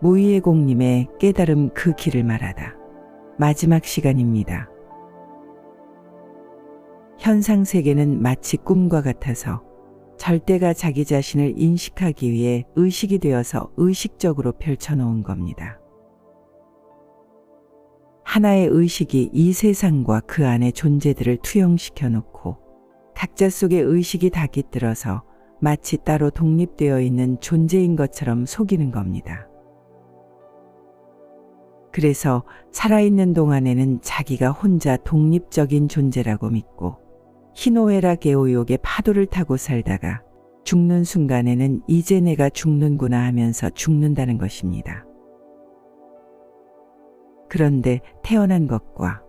무의의 공님의 깨달음 그 길을 말하다. 마지막 시간입니다. 현상 세계는 마치 꿈과 같아서 절대가 자기 자신을 인식하기 위해 의식이 되어서 의식적으로 펼쳐놓은 겁니다. 하나의 의식이 이 세상과 그 안의 존재들을 투영시켜 놓고 각자 속의 의식이 다 깃들어서 마치 따로 독립되어 있는 존재인 것처럼 속이는 겁니다. 그래서 살아있는 동안에는 자기가 혼자 독립적인 존재라고 믿고 희노애락 개오욕의 파도를 타고 살다가 죽는 순간에는 이제 내가 죽는구나 하면서 죽는다는 것입니다. 그런데 태어난 것과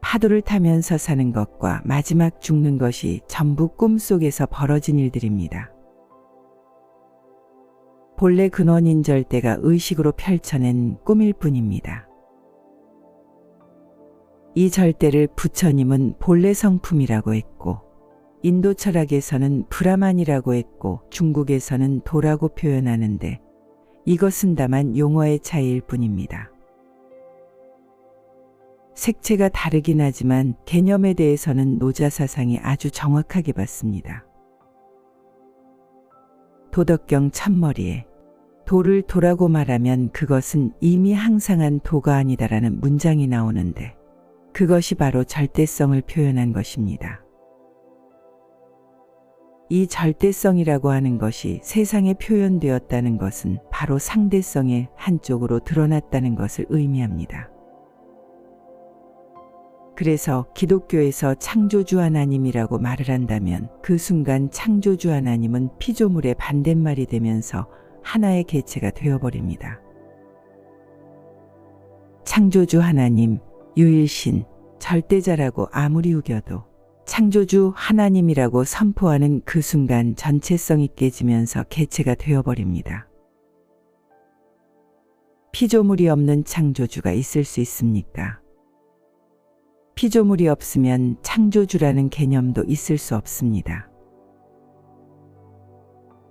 파도를 타면서 사는 것과 마지막 죽는 것이 전부 꿈속에서 벌어진 일들입니다. 본래 근원인 절대가 의식으로 펼쳐낸 꿈일 뿐입니다. 이 절대를 부처님은 본래 성품이라고 했고, 인도 철학에서는 브라만이라고 했고, 중국에서는 도라고 표현하는데, 이것은 다만 용어의 차이일 뿐입니다. 색채가 다르긴 하지만 개념에 대해서는 노자 사상이 아주 정확하게 봤습니다. 도덕경 첫머리에 도를 도라고 말하면 그것은 이미 항상한 도가 아니다라는 문장이 나오는데 그것이 바로 절대성을 표현한 것입니다. 이 절대성이라고 하는 것이 세상에 표현되었다는 것은 바로 상대성의 한쪽으로 드러났다는 것을 의미합니다. 그래서 기독교에서 창조주 하나님이라고 말을 한다면 그 순간 창조주 하나님은 피조물의 반대말이 되면서 하나의 개체가 되어버립니다. 창조주 하나님, 유일신, 절대자라고 아무리 우겨도 창조주 하나님이라고 선포하는 그 순간 전체성이 깨지면서 개체가 되어버립니다. 피조물이 없는 창조주가 있을 수 있습니까? 피조물이 없으면 창조주라는 개념도 있을 수 없습니다.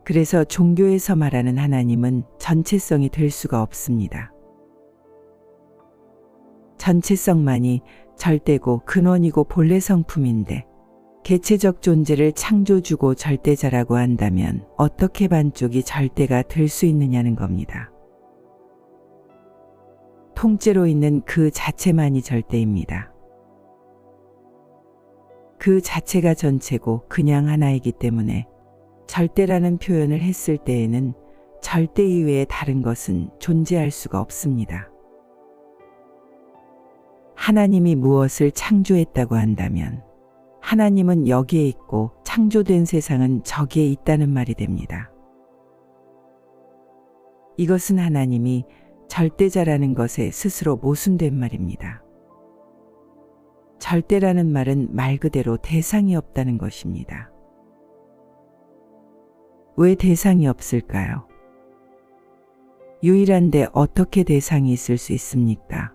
그래서 종교에서 말하는 하나님은 전체성이 될 수가 없습니다. 전체성만이 절대고 근원이고 본래 성품인데 개체적 존재를 창조주고 절대자라고 한다면 어떻게 반쪽이 절대가 될 수 있느냐는 겁니다. 통째로 있는 그 자체만이 절대입니다. 그 자체가 전체고 그냥 하나이기 때문에 절대라는 표현을 했을 때에는 절대 이외의 다른 것은 존재할 수가 없습니다. 하나님이 무엇을 창조했다고 한다면 하나님은 여기에 있고 창조된 세상은 저기에 있다는 말이 됩니다. 이것은 하나님이 절대자라는 것에 스스로 모순된 말입니다. 절대라는 말은 말 그대로 대상이 없다는 것입니다. 왜 대상이 없을까요? 유일한데 어떻게 대상이 있을 수 있습니까?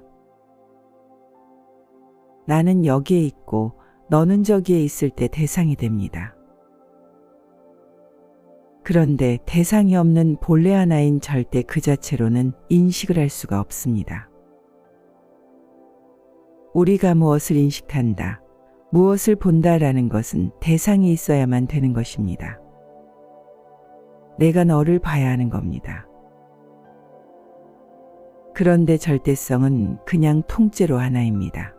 나는 여기에 있고 너는 저기에 있을 때 대상이 됩니다. 그런데 대상이 없는 본래 하나인 절대 그 자체로는 인식을 할 수가 없습니다. 우리가 무엇을 인식한다, 무엇을 본다라는 것은 대상이 있어야만 되는 것입니다. 내가 너를 봐야 하는 겁니다. 그런데 절대성은 그냥 통째로 하나입니다.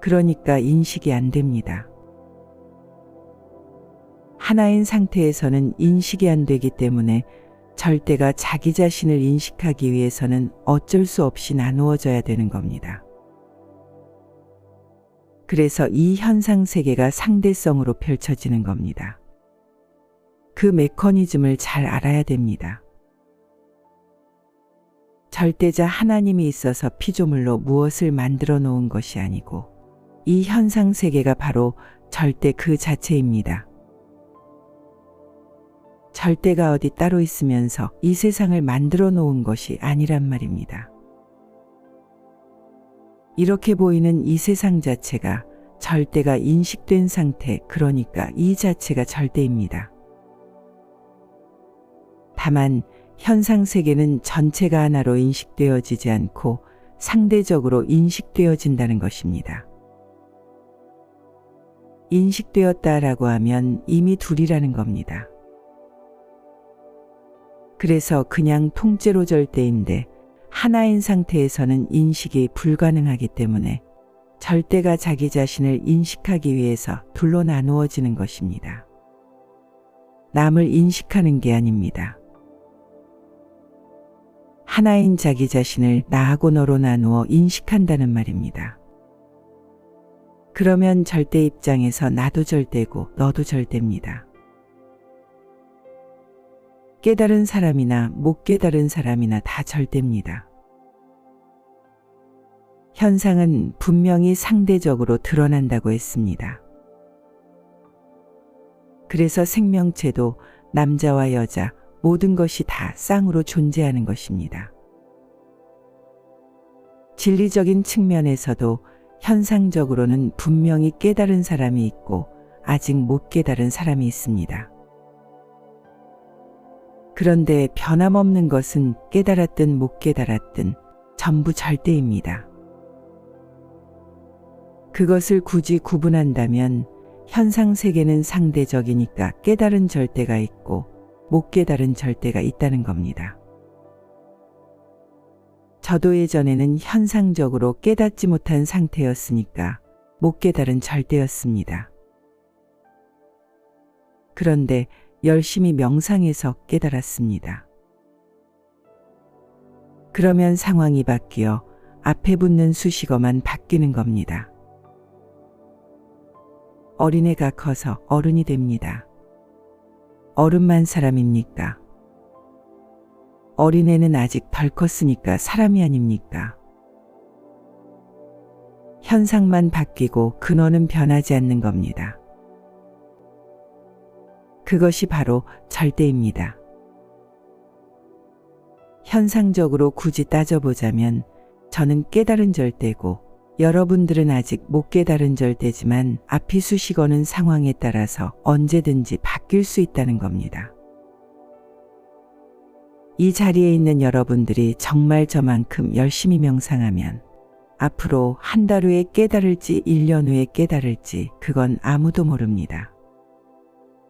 그러니까 인식이 안 됩니다. 하나인 상태에서는 인식이 안 되기 때문에 절대가 자기 자신을 인식하기 위해서는 어쩔 수 없이 나누어져야 되는 겁니다. 그래서 이 현상 세계가 상대성으로 펼쳐지는 겁니다. 그 메커니즘을 잘 알아야 됩니다. 절대자 하나님이 있어서 피조물로 무엇을 만들어 놓은 것이 아니고 이 현상 세계가 바로 절대 그 자체입니다. 절대가 어디 따로 있으면서 이 세상을 만들어 놓은 것이 아니란 말입니다. 이렇게 보이는 이 세상 자체가 절대가 인식된 상태, 그러니까 이 자체가 절대입니다. 다만 현상 세계는 전체가 하나로 인식되어지지 않고 상대적으로 인식되어진다는 것입니다. 인식되었다라고 하면 이미 둘이라는 겁니다. 그래서 그냥 통째로 절대인데 하나인 상태에서는 인식이 불가능하기 때문에 절대가 자기 자신을 인식하기 위해서 둘로 나누어지는 것입니다. 남을 인식하는 게 아닙니다. 하나인 자기 자신을 나하고 너로 나누어 인식한다는 말입니다. 그러면 절대 입장에서 나도 절대고 너도 절대입니다. 깨달은 사람이나 못 깨달은 사람이나 다 절대입니다. 현상은 분명히 상대적으로 드러난다고 했습니다. 그래서 생명체도 남자와 여자 모든 것이 다 쌍으로 존재하는 것입니다. 진리적인 측면에서도 현상적으로는 분명히 깨달은 사람이 있고 아직 못 깨달은 사람이 있습니다. 그런데 변함없는 것은 깨달았든 못 깨달았든 전부 절대입니다. 그것을 굳이 구분한다면 현상 세계는 상대적이니까 깨달은 절대가 있고 못 깨달은 절대가 있다는 겁니다. 저도 예전에는 현상적으로 깨닫지 못한 상태였으니까 못 깨달은 절대였습니다. 그런데 열심히 명상해서 깨달았습니다. 그러면 상황이 바뀌어 앞에 붙는 수식어만 바뀌는 겁니다. 어린애가 커서 어른이 됩니다. 어른만 사람입니까? 어린애는 아직 덜 컸으니까 사람이 아닙니까? 현상만 바뀌고 근원은 변하지 않는 겁니다. 그것이 바로 절대입니다. 현상적으로 굳이 따져보자면 저는 깨달은 절대고 여러분들은 아직 못 깨달은 절대지만 앞이 수식어는 상황에 따라서 언제든지 바뀔 수 있다는 겁니다. 이 자리에 있는 여러분들이 정말 저만큼 열심히 명상하면 앞으로 한 달 후에 깨달을지 1년 후에 깨달을지 그건 아무도 모릅니다.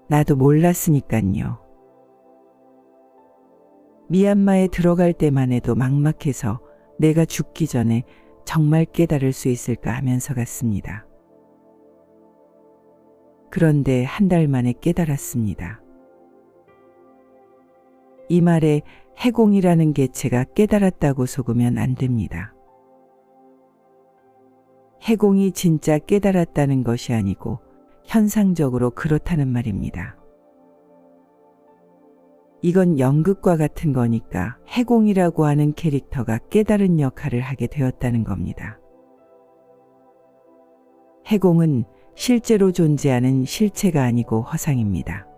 나도 몰랐으니깐요. 미얀마에 들어갈 때만 해도 막막해서 내가 죽기 전에 정말 깨달을 수 있을까 하면서 갔습니다. 그런데 한 달 만에 깨달았습니다. 이 말에 해공이라는 개체가 깨달았다고 속으면 안 됩니다. 해공이 진짜 깨달았다는 것이 아니고 현상적으로 그렇다는 말입니다. 이건 연극과 같은 거니까 해공이라고 하는 캐릭터가 깨달은 역할을 하게 되었다는 겁니다. 해공은 실제로 존재하는 실체가 아니고 허상입니다.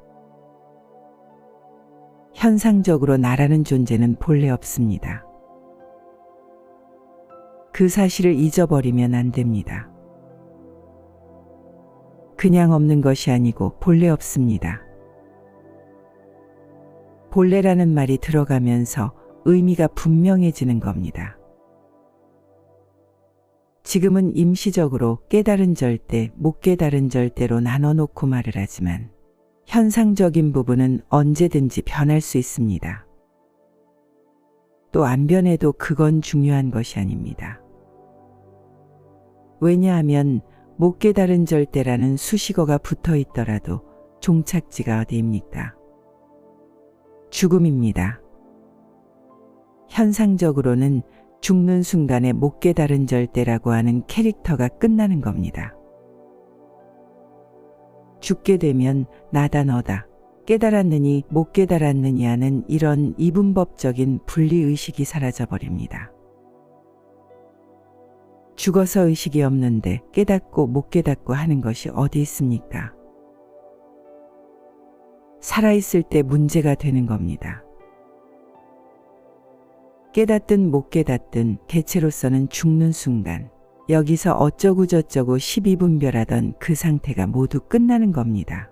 현상적으로 나라는 존재는 본래 없습니다. 그 사실을 잊어버리면 안 됩니다. 그냥 없는 것이 아니고 본래 없습니다. 본래라는 말이 들어가면서 의미가 분명해지는 겁니다. 지금은 임시적으로 깨달은 절대, 못 깨달은 절대로 나눠 놓고 말을 하지만 현상적인 부분은 언제든지 변할 수 있습니다. 또 안 변해도 그건 중요한 것이 아닙니다. 왜냐하면 못 깨달은 절대라는 수식어가 붙어 있더라도 종착지가 어디입니까? 죽음입니다. 현상적으로는 죽는 순간에 못 깨달은 절대라고 하는 캐릭터가 끝나는 겁니다. 죽게 되면 나다 너다 깨달았느니 못 깨달았느니 하는 이런 이분법적인 분리의식이 사라져버립니다. 죽어서 의식이 없는데 깨닫고 못 깨닫고 하는 것이 어디 있습니까? 살아있을 때 문제가 되는 겁니다. 깨닫든 못 깨닫든 개체로서는 죽는 순간 여기서 어쩌고저쩌고 12분별하던 그 상태가 모두 끝나는 겁니다.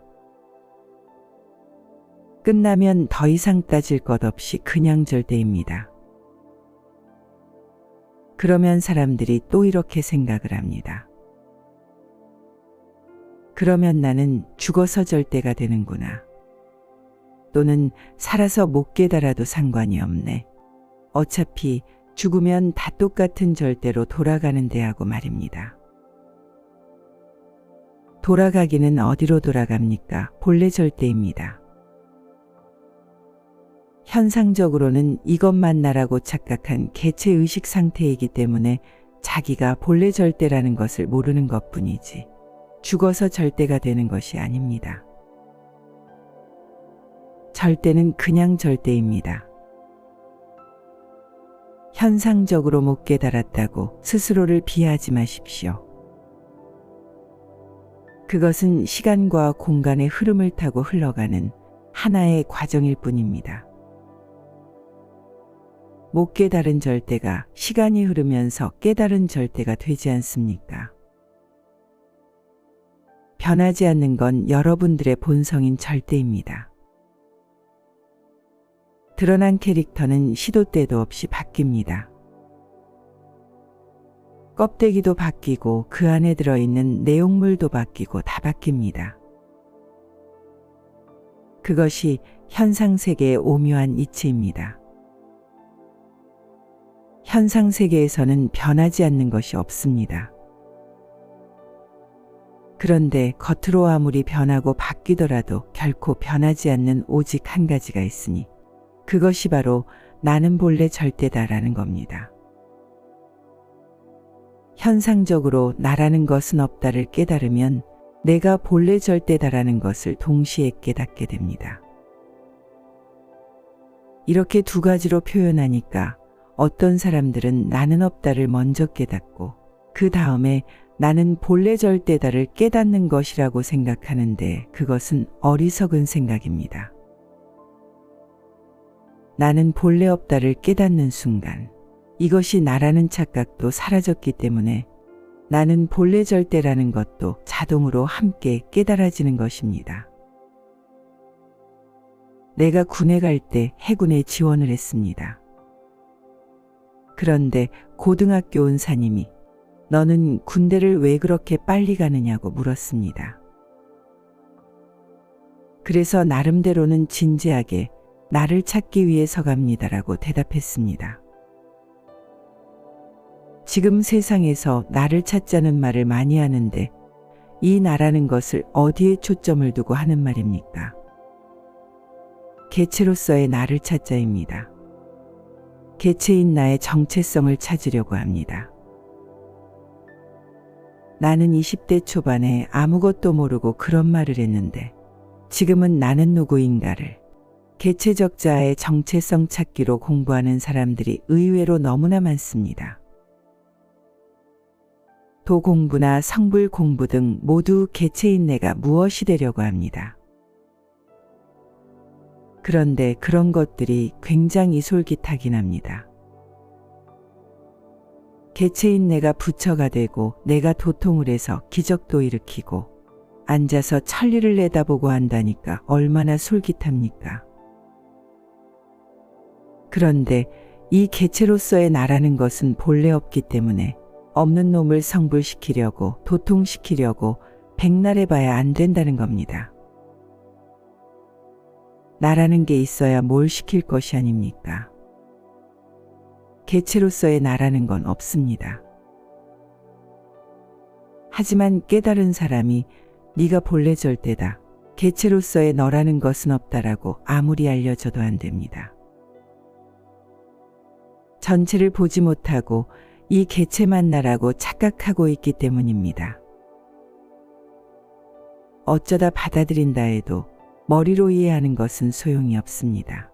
끝나면 더 이상 따질 것 없이 그냥 절대입니다. 그러면 사람들이 또 이렇게 생각을 합니다. 그러면 나는 죽어서 절대가 되는구나. 또는 살아서 못 깨달아도 상관이 없네. 어차피 죽으면 다 똑같은 절대로 돌아가는데 하고 말입니다. 돌아가기는 어디로 돌아갑니까? 본래 절대입니다. 현상적으로는 이것만 나라고 착각한 개체 의식 상태이기 때문에 자기가 본래 절대라는 것을 모르는 것 뿐이지 죽어서 절대가 되는 것이 아닙니다. 절대는 그냥 절대입니다. 현상적으로 못 깨달았다고 스스로를 비하하지 마십시오. 그것은 시간과 공간의 흐름을 타고 흘러가는 하나의 과정일 뿐입니다. 못 깨달은 절대가 시간이 흐르면서 깨달은 절대가 되지 않습니까? 변하지 않는 건 여러분들의 본성인 절대입니다. 드러난 캐릭터는 시도 때도 없이 바뀝니다. 껍데기도 바뀌고 그 안에 들어있는 내용물도 바뀌고 다 바뀝니다. 그것이 현상세계의 오묘한 이치입니다. 현상세계에서는 변하지 않는 것이 없습니다. 그런데 겉으로 아무리 변하고 바뀌더라도 결코 변하지 않는 오직 한 가지가 있으니 그것이 바로 나는 본래 절대다라는 겁니다. 현상적으로 나라는 것은 없다를 깨달으면 내가 본래 절대다라는 것을 동시에 깨닫게 됩니다. 이렇게 두 가지로 표현하니까 어떤 사람들은 나는 없다를 먼저 깨닫고 그 다음에 나는 본래 절대다를 깨닫는 것이라고 생각하는데 그것은 어리석은 생각입니다. 나는 본래 없다를 깨닫는 순간 이것이 나라는 착각도 사라졌기 때문에 나는 본래 절대라는 것도 자동으로 함께 깨달아지는 것입니다. 내가 군에 갈 때 해군에 지원을 했습니다. 그런데 고등학교 온 사님이 너는 군대를 왜 그렇게 빨리 가느냐고 물었습니다. 그래서 나름대로는 진지하게 나를 찾기 위해서 갑니다라고 대답했습니다. 지금 세상에서 나를 찾자는 말을 많이 하는데 이 나라는 것을 어디에 초점을 두고 하는 말입니까? 개체로서의 나를 찾자입니다. 개체인 나의 정체성을 찾으려고 합니다. 나는 20대 초반에 아무것도 모르고 그런 말을 했는데 지금은 나는 누구인가를 개체적 자의 정체성 찾기로 공부하는 사람들이 의외로 너무나 많습니다. 도 공부나 성불 공부 등 모두 개체인 내가 무엇이 되려고 합니다. 그런데 그런 것들이 굉장히 솔깃하긴 합니다. 개체인 내가 부처가 되고 내가 도통을 해서 기적도 일으키고 앉아서 천리를 내다보고 한다니까 얼마나 솔깃합니까? 그런데 이 개체로서의 나라는 것은 본래 없기 때문에 없는 놈을 성불시키려고 도통시키려고 백날 해 봐야 안 된다는 겁니다. 나라는 게 있어야 뭘 시킬 것이 아닙니까? 개체로서의 나라는 건 없습니다. 하지만 깨달은 사람이 네가 본래 절대다. 개체로서의 너라는 것은 없다라고 아무리 알려줘도 안 됩니다. 전체를 보지 못하고 이 개체만 나라고 착각하고 있기 때문입니다. 어쩌다 받아들인다 해도 머리로 이해하는 것은 소용이 없습니다.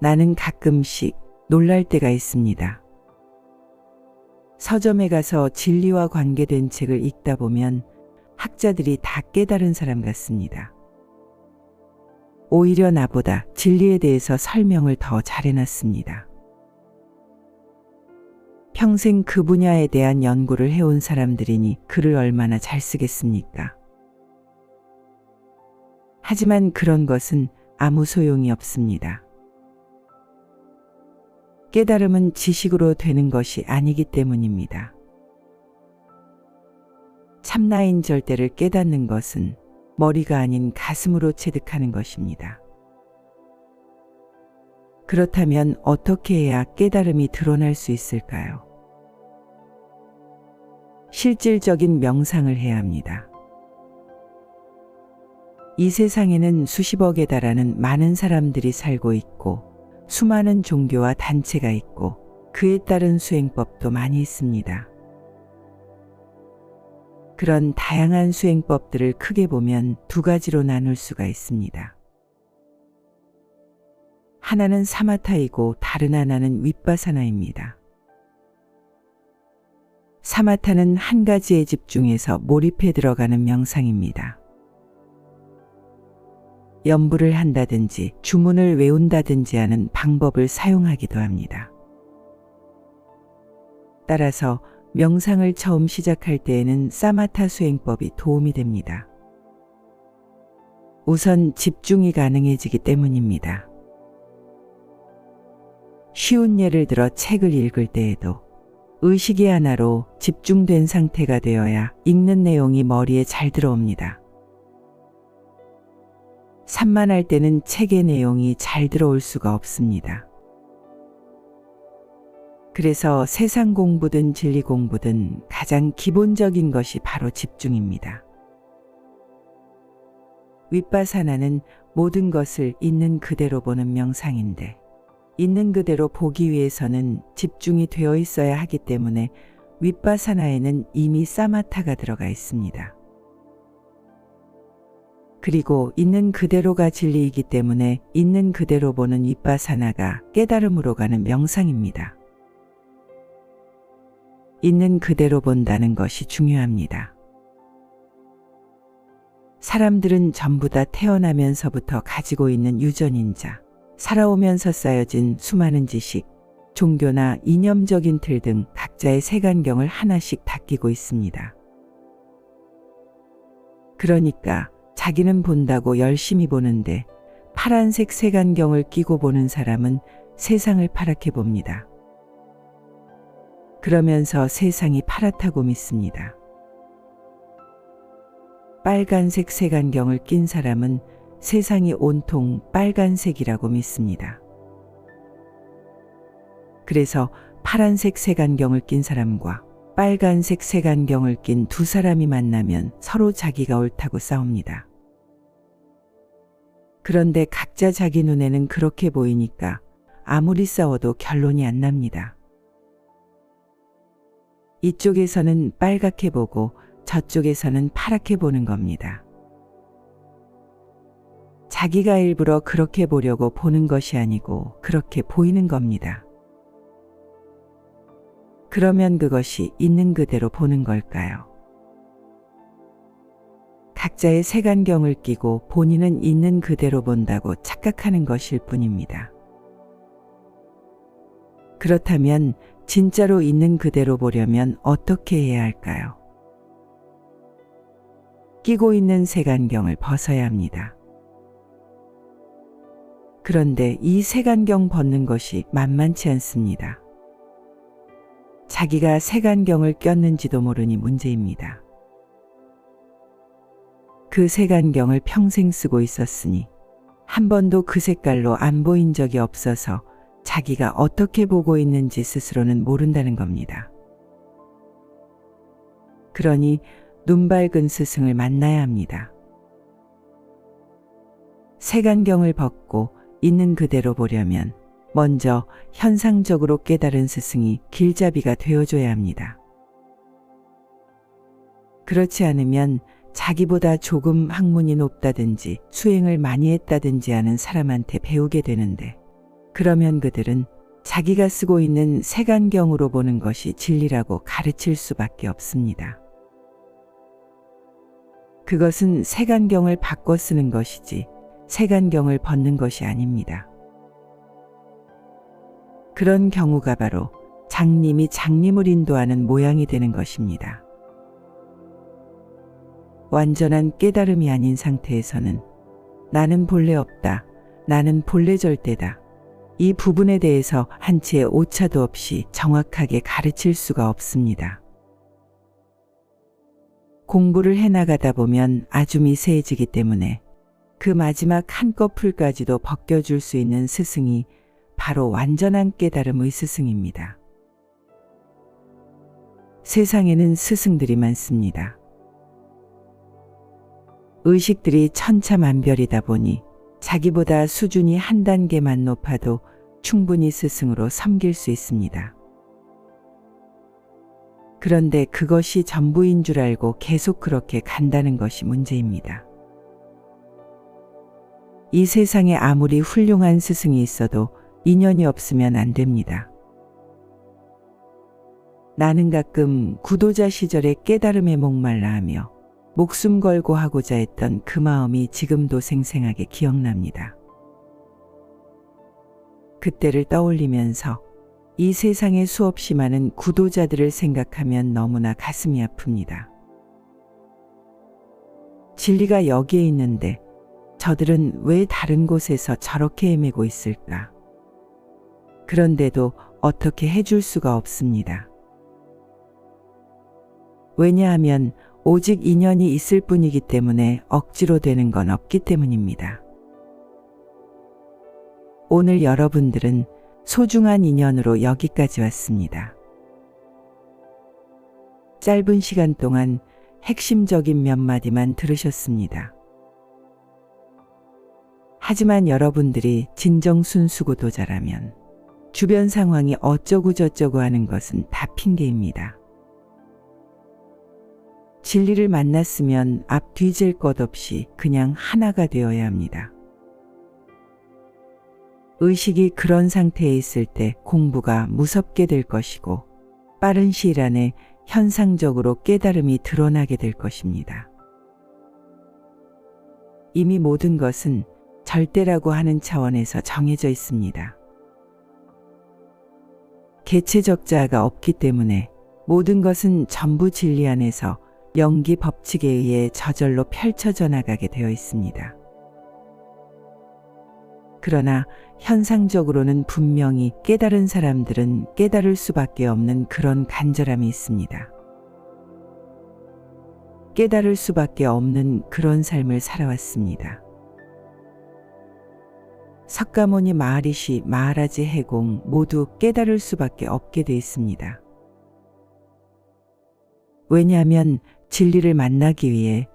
나는 가끔씩 놀랄 때가 있습니다. 서점에 가서 진리와 관계된 책을 읽다 보면 학자들이 다 깨달은 사람 같습니다. 오히려 나보다 진리에 대해서 설명을 더 잘해놨습니다. 평생 그 분야에 대한 연구를 해온 사람들이니 글을 얼마나 잘 쓰겠습니까? 하지만 그런 것은 아무 소용이 없습니다. 깨달음은 지식으로 되는 것이 아니기 때문입니다. 참나인 절대를 깨닫는 것은 머리가 아닌 가슴으로 체득하는 것입니다. 그렇다면 어떻게 해야 깨달음이 드러날 수 있을까요? 실질적인 명상을 해야 합니다. 이 세상에는 수십억에 달하는 많은 사람들이 살고 있고 수많은 종교와 단체가 있고 그에 따른 수행법도 많이 있습니다. 그런 다양한 수행법들을 크게 보면 두 가지로 나눌 수가 있습니다. 하나는 사마타이고 다른 하나는 윗바사나입니다. 사마타는 한 가지에 집중해서 몰입해 들어가는 명상입니다. 염불을 한다든지 주문을 외운다든지 하는 방법을 사용하기도 합니다. 따라서 명상을 처음 시작할 때에는 사마타 수행법이 도움이 됩니다. 우선 집중이 가능해지기 때문입니다. 쉬운 예를 들어 책을 읽을 때에도 의식이 하나로 집중된 상태가 되어야 읽는 내용이 머리에 잘 들어옵니다. 산만할 때는 책의 내용이 잘 들어올 수가 없습니다. 그래서 세상 공부든 진리 공부든 가장 기본적인 것이 바로 집중입니다. 윗바사나는 모든 것을 있는 그대로 보는 명상인데 있는 그대로 보기 위해서는 집중이 되어 있어야 하기 때문에 윗바사나에는 이미 사마타가 들어가 있습니다. 그리고 있는 그대로가 진리이기 때문에 있는 그대로 보는 윗바사나가 깨달음으로 가는 명상입니다. 있는 그대로 본다는 것이 중요합니다. 사람들은 전부 다 태어나면서부터 가지고 있는 유전인자, 살아오면서 쌓여진 수많은 지식, 종교나 이념적인 틀 등 각자의 색안경을 하나씩 닦이고 있습니다. 그러니까 자기는 본다고 열심히 보는데 파란색 색안경을 끼고 보는 사람은 세상을 파랗게 봅니다. 그러면서 세상이 파랗다고 믿습니다. 빨간색 색안경을 낀 사람은 세상이 온통 빨간색이라고 믿습니다. 그래서 파란색 색안경을 낀 사람과 빨간색 색안경을 낀 두 사람이 만나면 서로 자기가 옳다고 싸웁니다. 그런데 각자 자기 눈에는 그렇게 보이니까 아무리 싸워도 결론이 안 납니다. 이쪽에서는 빨갛게 보고 저쪽에서는 파랗게 보는 겁니다. 자기가 일부러 그렇게 보려고 보는 것이 아니고 그렇게 보이는 겁니다. 그러면 그것이 있는 그대로 보는 걸까요? 각자의 색안경을 끼고 본인은 있는 그대로 본다고 착각하는 것일 뿐입니다. 그렇다면 진짜로 있는 그대로 보려면 어떻게 해야 할까요? 끼고 있는 색안경을 벗어야 합니다. 그런데 이 색안경 벗는 것이 만만치 않습니다. 자기가 색안경을 꼈는지도 모르니 문제입니다. 그 색안경을 평생 쓰고 있었으니 한 번도 그 색깔로 안 보인 적이 없어서 자기가 어떻게 보고 있는지 스스로는 모른다는 겁니다. 그러니 눈 밝은 스승을 만나야 합니다. 색안경을 벗고 있는 그대로 보려면 먼저 현상적으로 깨달은 스승이 길잡이가 되어줘야 합니다. 그렇지 않으면 자기보다 조금 학문이 높다든지 수행을 많이 했다든지 하는 사람한테 배우게 되는데 그러면 그들은 자기가 쓰고 있는 색안경으로 보는 것이 진리라고 가르칠 수밖에 없습니다. 그것은 색안경을 바꿔 쓰는 것이지 색안경을 벗는 것이 아닙니다. 그런 경우가 바로 장님이 장님을 인도하는 모양이 되는 것입니다. 완전한 깨달음이 아닌 상태에서는 나는 본래 없다. 나는 본래 절대다. 이 부분에 대해서 한 채의 오차도 없이 정확하게 가르칠 수가 없습니다. 공부를 해나가다 보면 아주 미세해지기 때문에 그 마지막 한꺼풀까지도 벗겨줄 수 있는 스승이 바로 완전한 깨달음의 스승입니다. 세상에는 스승들이 많습니다. 의식들이 천차만별이다 보니 자기보다 수준이 한 단계만 높아도 충분히 스승으로 섬길 수 있습니다. 그런데 그것이 전부인 줄 알고 계속 그렇게 간다는 것이 문제입니다. 이 세상에 아무리 훌륭한 스승이 있어도 인연이 없으면 안 됩니다. 나는 가끔 구도자 시절의 깨달음에 목말라 하며 목숨 걸고 하고자 했던 그 마음이 지금도 생생하게 기억납니다. 그때를 떠올리면서 이 세상에 수없이 많은 구도자들을 생각하면 너무나 가슴이 아픕니다. 진리가 여기에 있는데 저들은 왜 다른 곳에서 저렇게 헤매고 있을까? 그런데도 어떻게 해줄 수가 없습니다. 왜냐하면 오직 인연이 있을 뿐이기 때문에 억지로 되는 건 없기 때문입니다. 오늘 여러분들은 소중한 인연으로 여기까지 왔습니다. 짧은 시간 동안 핵심적인 몇 마디만 들으셨습니다. 하지만 여러분들이 진정 순수구도자라면 주변 상황이 어쩌고저쩌고 하는 것은 다 핑계입니다. 진리를 만났으면 앞 뒤질 것 없이 그냥 하나가 되어야 합니다. 의식이 그런 상태에 있을 때 공부가 무섭게 될 것이고 빠른 시일 안에 현상적으로 깨달음이 드러나게 될 것입니다. 이미 모든 것은 절대라고 하는 차원에서 정해져 있습니다. 개체적 자아가 없기 때문에 모든 것은 전부 진리 안에서 연기 법칙에 의해 저절로 펼쳐져 나가게 되어 있습니다. 그러나 현상적으로는 분명히 깨달은 사람들은 깨달을 수밖에 없는 그런 간절함이 있습니다. 깨달을 수밖에 없는 그런 삶을 살아왔습니다. 석가모니 마하리시 마하라지 해공 모두 깨달을 수밖에 없게 돼 있습니다. 왜냐하면 진리를 만나기 위해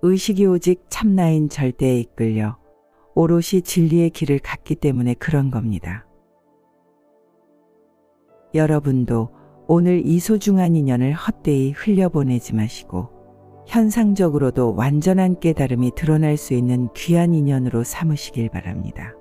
의식이 오직 참나인 절대에 이끌려 오롯이 진리의 길을 갔기 때문에 그런 겁니다. 여러분도 오늘 이 소중한 인연을 헛되이 흘려보내지 마시고 현상적으로도 완전한 깨달음이 드러날 수 있는 귀한 인연으로 삼으시길 바랍니다.